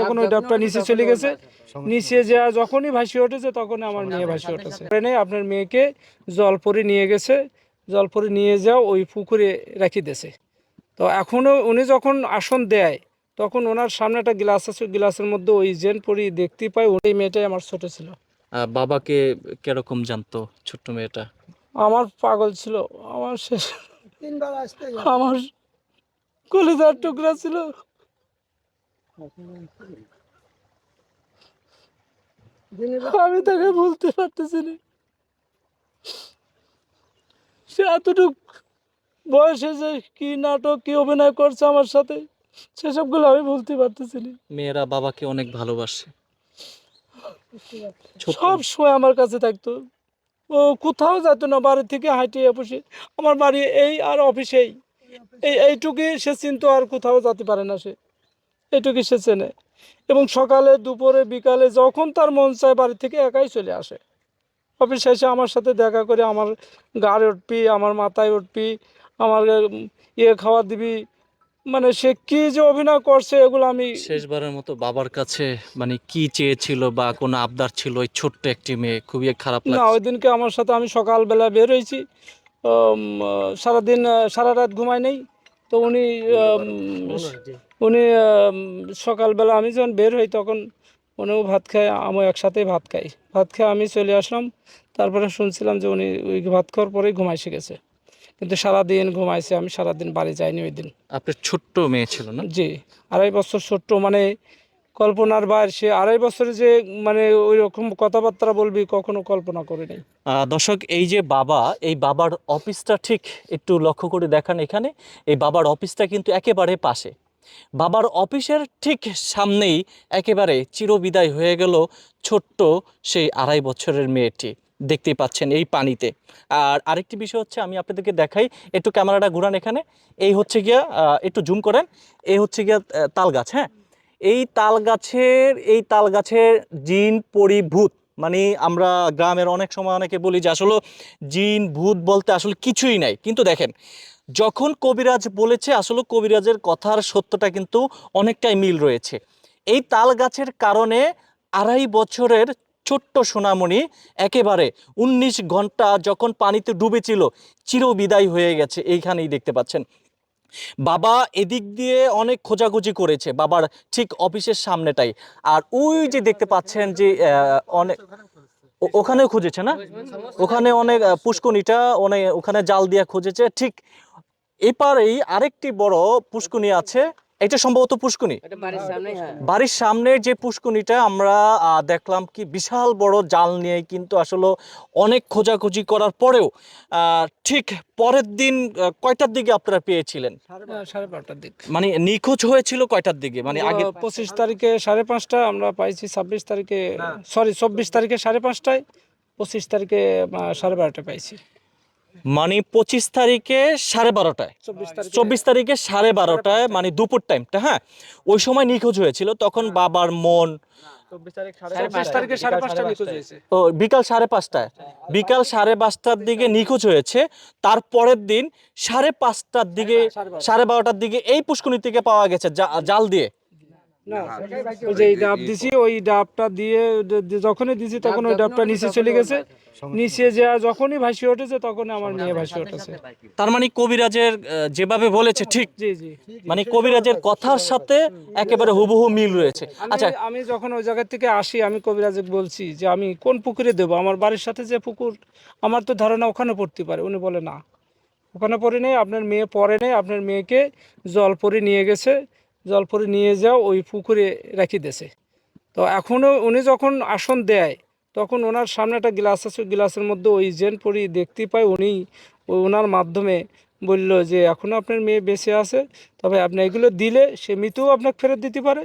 তখন ওই ডাবটা নিচে চলে গেছে। নিচে যা যখনই ভাসি উঠেছে তখন আমার মেয়ে ভাসি উঠেছে নেই আপনার মেয়েকে জলপরি নিয়ে গেছে। জলপরি নিয়ে যাও ওই পুকুরে রেখে দিয়েছে। তো এখনও উনি যখন আসন দেয় তখন ওনার সামনে একটা গ্লাস আছে গ্লাসের মধ্যে ওই জেন পরি দেখতে পাই ওই মেয়েটাই আমার ছোট ছিল। বাবাকে কীরকম জানতো ছোট্ট মেয়েটা? আমার পাগল ছিল। আমার শেষ আমার কলেজার টুকরা ছিল। আমি তাকে বলতে পারতেছি না। সে এতটুক বয়সে যে কি নাটক কি অভিনয় করছে আমার সাথে সেসবগুলো আমি বলতে পারতেছি না। মেয়েরা বাবাকে অনেক ভালোবাসে। সব সময় আমার কাছে থাকতো। ও কোথাও যেত না বাড়ি থেকে হাঁটিয়ে বসে। আমার বাড়ি এই আর অফিসেই। এই এইটুকুই সে চিনতো আর কোথাও যেতে পারে না সে। এইটুকুই সে চেনে। এবং সকালে দুপুরে বিকালে যখন তার মন চায় বাড়ি থেকে একাই চলে আসে। অফিস এসে আমার সাথে দেখা করে আমার গাড়ি উঠবি আমার মাথায় উঠবি আমার ইয়ে খাওয়া দিবি। মানে সে কি যে অভিনয় করছে এগুলো আমি শেষবারের মতো বাবার কাছে মানে কি চেয়েছিল বা কোনো আবদার ছিল ওই ছোট্ট একটি মেয়ে? খুবই খারাপ না ওই দিনকে আমার সাথে আমি সকালবেলা বের হয়েছি। সারাদিন সারা রাত ঘুমাই নেই। তো উনি উনি সকালবেলা আমি যখন বের হই তখন উনিও ভাত খায় আমিও একসাথেই ভাত খাই। ভাত খেয়ে আমি চলে আসলাম তারপরে শুনছিলাম যে উনি ওই ভাত খাওয়ার পরেই ঘুমাই শিখেছে কিন্তু সারাদিন ঘুমাইছে আমি সারাদিন বাড়ি যাইনি ওই দিন। আপনার ছোট্ট মেয়ে ছিল না? জি আড়াই বছর ছোট্ট মানে কল্পনার বাইরে, সে আড়াই বছরে যে মানে ওই রকম কথাবার্তা বলবি, কখনো কল্পনা করিনি। দর্শক, এই যে বাবা, এই বাবার অফিসটা ঠিক একটু লক্ষ্য করে দেখান এখানে। এই বাবার অফিসটা কিন্তু একেবারে পাশে। বাবার অফিসের ঠিক সামনেই একেবারে চিরবিদায় হয়ে গেল ছোট্ট সেই আড়াই বছরের মেয়েটি। দেখতে পাচ্ছেন এই পানিতে। আর আরেকটি বিষয় হচ্ছে, আমি আপনাদেরকে দেখাই, একটু ক্যামেরাটা ঘুরান এখানে। এই হচ্ছে গিয়া একটু জুম করেন। এই হচ্ছে গিয়া তাল গাছ হ্যাঁ? এই তাল গাছের এই তাল গাছের জিন পরিভূত মানে আমরা গ্রামের অনেক সময় অনেকে বলি যে আসলে জিন ভূত বলতে আসলে কিছুই নাই। কিন্তু দেখেন, যখন কবিরাজ বলেছে আসলে কবিরাজের কথার সত্যটা কিন্তু অনেকটাই মিল রয়েছে। এই তাল গাছের কারণে আড়াই বছরের ছোট্ট সোনামণি একেবারে উনিশ ঘণ্টা যখন পানিতে ডুবেছিল, চিরবিদায় হয়ে গেছে। এইখানেই দেখতে পাচ্ছেন। বাবা এদিক দিয়ে অনেক খোঁজাখুঁজি করেছে, বাবার ঠিক অফিসের সামনেটাই। আর ওই যে দেখতে পাচ্ছেন যে অনেক ওখানেও খুঁজেছে না? ওখানে অনেক পুষ্কনিটা অনেক ওখানে জাল দিয়ে খুঁজেছে। ঠিক এপারেই আরেকটি বড় পুষ্কনি আছে। এটা সম্ভবত পুষ্কুনি বাড়ির সামনে যে পুষ্কুনিটা আমরা দেখলাম কি বিশাল বড় জাল নিয়ে কিন্তু আসলে অনেক খোঁজাখুঁজি করার পরেও আহ, ঠিক পরের দিন কয়টার দিকে আপনারা পেয়েছিলেন? সাড়ে বারোটার দিক। মানে নিখোঁজ হয়েছিল কয়টার দিকে? মানে আগে পঁচিশ তারিখে সাড়ে পাঁচটা আমরা পাইছি ছাব্বিশ তারিখে সরি চব্বিশ তারিখে সাড়ে পাঁচটায় পঁচিশ তারিখে সাড়ে বারোটায় পাইছি। মানে পঁচিশ তারিখে সাড়ে বারোটায়। চব্বিশ তারিখে। সাড়ে বারোটায় মানে দুপুর টাইমটা হ্যাঁ? ওই সময় নিখোঁজ হয়েছিল তখন বাবার মন। চব্বিশ তারিখে সাড়ে পাঁচটা ও বিকাল সাড়ে পাঁচটায়। বিকাল সাড়ে পাঁচটার দিকে নিখোঁজ হয়েছে। তারপরের দিন সাড়ে পাঁচটার দিকে সাড়ে বারোটার দিকে এই পুষ্কুনি থেকে পাওয়া গেছে জা- জাল দিয়ে। ওই যে ডাব দিছি ওই ডাবটা দিয়ে যখনই দিছি তখন ওই ডাবটা নিচে চলে গেছে। নিচে যা যখনই ভাসি উঠেছে তখন আমার মেয়ে ভাসি উঠেছে। তার মানে কবিরাজের যেভাবে বলেছে ঠিক। জি জি। মানে কবিরাজের কথার সাথে একেবারে হুবহু মিল রয়েছে। আমি আচ্ছা। আমি যখন ওই জায়গা থেকে আসি আমি কবিরাজে বলছি যে আমি কোন পুকুরে দেবো? আমার বাড়ির সাথে যে পুকুর আমার তো ধারণা ওখানে পড়তে পারে। উনি বলে না ওখানে পড়ে নেই আপনার মেয়ে পড়ে নেই আপনার মেয়েকে জল পরে নিয়ে গেছে জলপরি নিয়ে যাও, ওই পুকুরে রাখি দিয়েছে তো এখনও উনি যখন আসন দেয়, তখন ওনার সামনে একটা গ্লাস আছে গ্লাসের মধ্যে ওই জেন পরি দেখতে পাই উনি ওনার মাধ্যমে বলল যে এখনও আপনার মেয়ে বেঁচে আছে, তবে আপনি এগুলো দিলে সে মৃত্যুও আপনাকে ফেরত দিতে পারে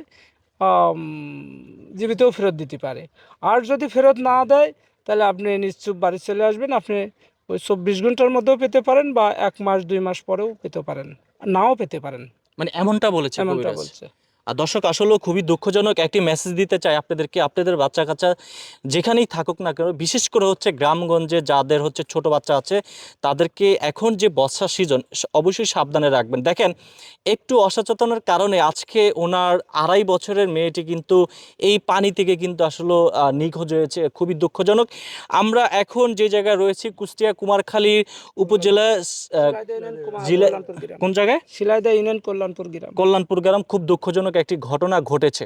জীবিতও ফেরত দিতে পারে। আর যদি ফেরত না দেয়, তাহলে আপনি নিশ্চুপ বাড়ি চলে আসবেন। আপনি ওই চব্বিশ ঘণ্টার মধ্যেও পেতে পারেন বা এক মাস, দুই মাস পরেও পেতে পারেন, নাও পেতে পারেন। মানে এমনটা বলেছে এমনটা। বলছে আর দর্শক আসলেও খুবই দুঃখজনক একটি মেসেজ দিতে চাই আপনাদেরকে। আপনাদের বাচ্চা কাচ্চা যেখানেই থাকুক না কেন বিশেষ করে হচ্ছে গ্রামগঞ্জে যাদের হচ্ছে ছোট বাচ্চা আছে তাদেরকে এখন যে বর্ষা সিজন অবশ্যই সাবধানে রাখবেন। দেখেন একটু অসচেতনের কারণে আজকে ওনার আড়াই বছরের মেয়েটি কিন্তু এই পানি থেকে কিন্তু আসলে নিখোঁজ হয়েছে খুবই দুঃখজনক। আমরা এখন যে জায়গায় রয়েছি কুষ্টিয়া কুমারখালী উপজেলা জিলা। কোন জায়গায়? শিলাইদহ ইউনিয়ন কল্যাণপুর গ্রাম। কল্যাণপুর গ্রাম খুব দুঃখজনক একটি ঘটনা ঘটেছে।